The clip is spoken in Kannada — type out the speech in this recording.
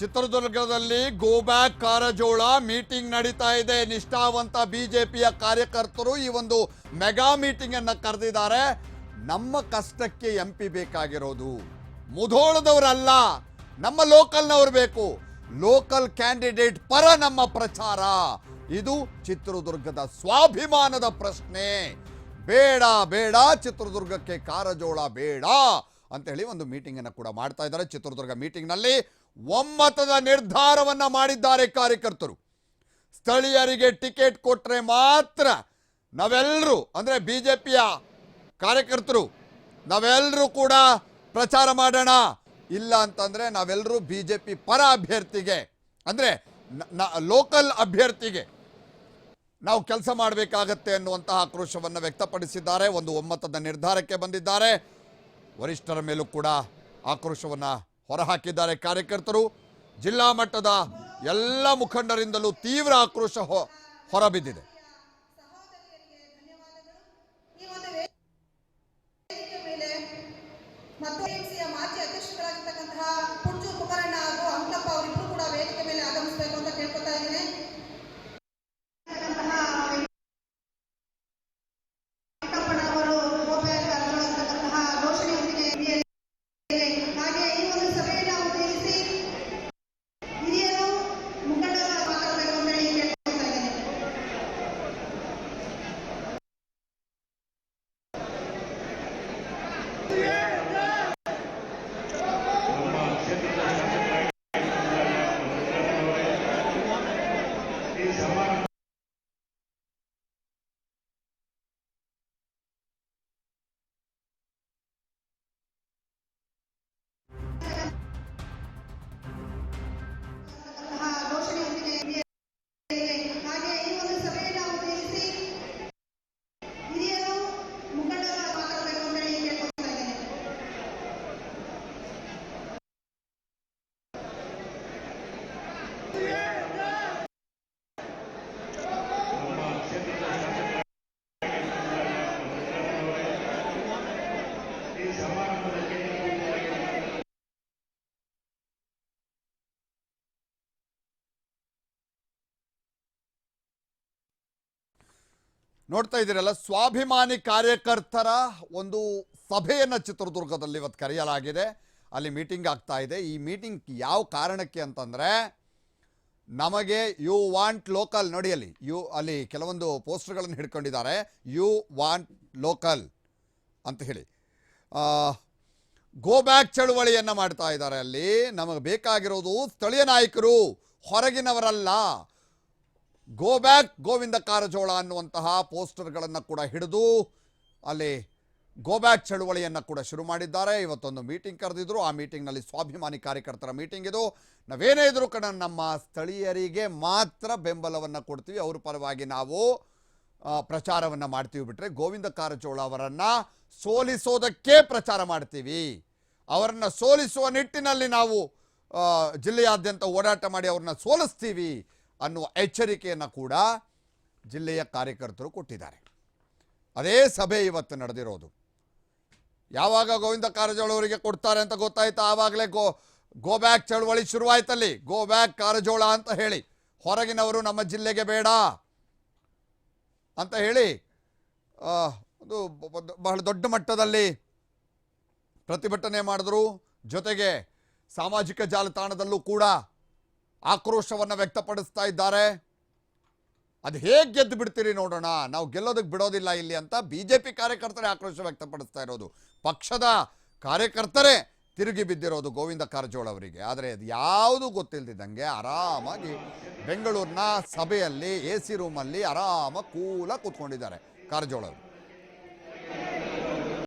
ಚಿತ್ರದುರ್ಗದಲ್ಲಿ ಗೋ ಬ್ಯಾಕ್ ಕಾರಜೋಳ ಮೀಟಿಂಗ್ ನಡೀತಾ ಇದೆ. ನಿಷ್ಠಾವಂತ ಬಿಜೆಪಿಯ ಕಾರ್ಯಕರ್ತರು ಈ ಒಂದು ಮೆಗಾ ಮೀಟಿಂಗ್ ಅನ್ನ ಕರೆದಿದ್ದಾರೆ. ನಮ್ಮ ಕಷ್ಟಕ್ಕೆ ಎಂ ಪಿ ಬೇಕಾಗಿರೋದು. ಮುಧೋಳದವರಲ್ಲ, ನಮ್ಮ ಲೋಕಲ್ನವ್ರು ಬೇಕು. ಲೋಕಲ್ ಕ್ಯಾಂಡಿಡೇಟ್ ಪರ ನಮ್ಮ ಪ್ರಚಾರ. ಇದು ಚಿತ್ರದುರ್ಗದ ಸ್ವಾಭಿಮಾನದ ಪ್ರಶ್ನೆ. ಬೇಡ ಬೇಡ, ಚಿತ್ರದುರ್ಗಕ್ಕೆ ಕಾರಜೋಳ ಬೇಡ ಅಂತ ಹೇಳಿ ಒಂದು ಮೀಟಿಂಗ್ ಅನ್ನು ಕೂಡ ಮಾಡ್ತಾ ಇದ್ದಾರೆ ಚಿತ್ರದುರ್ಗ ಮೀಟಿಂಗ್ನಲ್ಲಿ ಒಮ್ಮತದ ನಿರ್ಧಾರವನ್ನ ಮಾಡಿದ್ದಾರೆ ಕಾರ್ಯಕರ್ತರು. ಸ್ಥಳೀಯರಿಗೆ ಟಿಕೆಟ್ ಕೊಟ್ಟರೆ ಮಾತ್ರ ನಾವೆಲ್ಲರೂ ಅಂದ್ರೆ ಬಿಜೆಪಿಯ ಕಾರ್ಯಕರ್ತರು ನಾವೆಲ್ಲರೂ ಕೂಡ ಪ್ರಚಾರ ಮಾಡೋಣ. ಇಲ್ಲ ಅಂತಂದ್ರೆ ನಾವೆಲ್ಲರೂ ಬಿಜೆಪಿ ಪರ ಅಭ್ಯರ್ಥಿಗೆ, ಅಂದ್ರೆ ಲೋಕಲ್ ಅಭ್ಯರ್ಥಿಗೆ ನಾವು ಕೆಲಸ ಮಾಡಬೇಕಾಗತ್ತೆ ಅನ್ನುವಂತಹ ಆಕ್ರೋಶವನ್ನು ವ್ಯಕ್ತಪಡಿಸಿದ್ದಾರೆ. ಒಂದು ಒಮ್ಮತದ ನಿರ್ಧಾರಕ್ಕೆ ಬಂದಿದ್ದಾರೆ. ವರಿಷ್ಠರ ಮೇಲೂ ಕೂಡ ಆಕ್ರೋಶವನ್ನು ಹೊರಹಾಕಿದ್ದಾರೆ ಕಾರ್ಯಕರ್ತರು. ಜಿಲ್ಲಾ ಮಟ್ಟದ ಎಲ್ಲ ಮುಖಂಡರಿಂದಲೂ ತೀವ್ರ ಆಕ್ರೋಶ ಹೊರಬಿದ್ದಿದೆ. Yeah. ನೋಡ್ತಾ ಇದ್ದೀರಲ್ಲ, ಸ್ವಾಭಿಮಾನಿ ಕಾರ್ಯಕರ್ತರ ಒಂದು ಸಭೆಯನ್ನು ಚಿತ್ರದುರ್ಗದಲ್ಲಿ ಇವತ್ತು ಕರೆಯಲಾಗಿದೆ. ಅಲ್ಲಿ ಮೀಟಿಂಗ್ ಆಗ್ತಾ ಇದೆ. ಈ ಮೀಟಿಂಗ್ ಯಾವ ಕಾರಣಕ್ಕೆ ಅಂತಂದರೆ ನಮಗೆ ಯು ವಾಂಟ್ ಲೋಕಲ್, ನೋಡಿ ಅಲ್ಲಿ, ಯು ಅಲ್ಲಿ ಕೆಲವೊಂದು ಪೋಸ್ಟರ್ಗಳನ್ನು ಹಿಡ್ಕೊಂಡಿದ್ದಾರೆ. ಯು ವಾಂಟ್ ಲೋಕಲ್ ಅಂತ ಹೇಳಿ. ಗೋ ಬ್ಯಾಕ್ ಚಳುವಳಿಯನ್ನು ಮಾಡ್ತಾ ಇದ್ದಾರೆ ಅಲ್ಲಿ. ನಮಗೆ ಬೇಕಾಗಿರೋದು ಸ್ಥಳೀಯ ನಾಯಕರು, ಹೊರಗಿನವರಲ್ಲ. ಗೋ ಬ್ಯಾಕ್ ಗೋವಿಂದ ಕಾರಜೋಳ ಅನ್ನುವಂತಹ ಪೋಸ್ಟರ್ಗಳನ್ನು ಕೂಡ ಹಿಡಿದು ಅಲ್ಲಿ ಗೋ ಬ್ಯಾಕ್ ಚಳುವಳಿಯನ್ನು ಕೂಡ ಶುರು ಮಾಡಿದ್ದಾರೆ. ಇವತ್ತೊಂದು ಮೀಟಿಂಗ್ ಕರೆದಿದ್ರು. ಆ ಮೀಟಿಂಗ್ನಲ್ಲಿ ಸ್ವಾಭಿಮಾನಿ ಕಾರ್ಯಕರ್ತರ ಮೀಟಿಂಗ್ ಇದು. ನಾವೇನೇ ಇದ್ರೂ ಕಣ ನಮ್ಮ ಸ್ಥಳೀಯರಿಗೆ ಮಾತ್ರ ಬೆಂಬಲವನ್ನು ಕೊಡ್ತೀವಿ. ಅವ್ರ ಪರವಾಗಿ ನಾವು ಪ್ರಚಾರವನ್ನು ಮಾಡ್ತೀವಿ ಬಿಟ್ಟರೆ ಗೋವಿಂದ ಕಾರಜೋಳ ಅವರನ್ನು ಸೋಲಿಸೋದಕ್ಕೆ ಪ್ರಚಾರ ಮಾಡ್ತೀವಿ. ಅವರನ್ನು ಸೋಲಿಸುವ ನಿಟ್ಟಿನಲ್ಲಿ ನಾವು ಜಿಲ್ಲೆಯಾದ್ಯಂತ ಓಡಾಟ ಮಾಡಿ ಅವ್ರನ್ನ ಸೋಲಿಸ್ತೀವಿ ಅನ್ನುವ ಎಚ್ಚರಿಕೆಯನ್ನು ಕೂಡ ಜಿಲ್ಲೆಯ ಕಾರ್ಯಕರ್ತರು ಕೊಟ್ಟಿದ್ದಾರೆ. ಅದೇ ಸಭೆ ಇವತ್ತು ನಡೆದಿರೋದು. ಯಾವಾಗ ಗೋವಿಂದ ಕಾರಜೋಳ ಅವರಿಗೆ ಕೊಡ್ತಾರೆ ಅಂತ ಗೊತ್ತಾಯ್ತು? ಆವಾಗಲೇ ಗೋ ಗೋ ಬ್ಯಾಕ್ ಚಳವಳಿ ಶುರುವಾಯ್ತಲ್ಲಿ. ಗೋ ಬ್ಯಾಕ್ ಕಾರಜೋಳ ಅಂತ ಹೇಳಿ. ಹೊರಗಿನವರು ನಮ್ಮ ಜಿಲ್ಲೆಗೆ ಬೇಡ ಅಂತ ಹೇಳಿ ಅದು ಬಹಳ ದೊಡ್ಡ ಮಟ್ಟದಲ್ಲಿ ಪ್ರತಿಭಟನೆ ಮಾಡಿದ್ರು. ಜೊತೆಗೆ ಸಾಮಾಜಿಕ ಜಾಲತಾಣದಲ್ಲೂ ಕೂಡ ಆಕ್ರೋಶವನ್ನು ವ್ಯಕ್ತಪಡಿಸ್ತಾ ಇದ್ದಾರೆ. ಅದು ಹೇಗೆ ಗೆದ್ದು ಬಿಡ್ತೀರಿ ನೋಡೋಣ? ನಾವು ಗೆಲ್ಲೋದಕ್ಕೆ ಬಿಡೋದಿಲ್ಲ ಇಲ್ಲಿ ಅಂತ ಬಿ ಜೆ ಪಿ ಕಾರ್ಯಕರ್ತರೇ ಆಕ್ರೋಶ ವ್ಯಕ್ತಪಡಿಸ್ತಾ ಇರೋದು. ಪಕ್ಷದ ಕಾರ್ಯಕರ್ತರೇ ತಿರುಗಿ ಬಿದ್ದಿರೋದು ಗೋವಿಂದ ಕಾರಜೋಳ ಅವರಿಗೆ. ಆದರೆ ಅದು ಯಾವುದೂ ಗೊತ್ತಿಲ್ಲದಿದ್ದಂಗೆ ಆರಾಮಾಗಿ ಬೆಂಗಳೂರಿನ ಸಭೆಯಲ್ಲಿ, ಎ ಸಿ ರೂಮಲ್ಲಿ ಆರಾಮಾಗಿ ಕೂಲಾಗಿ ಕೂತ್ಕೊಂಡಿದ್ದಾರೆ ಕಾರಜೋಳ ಅವರು.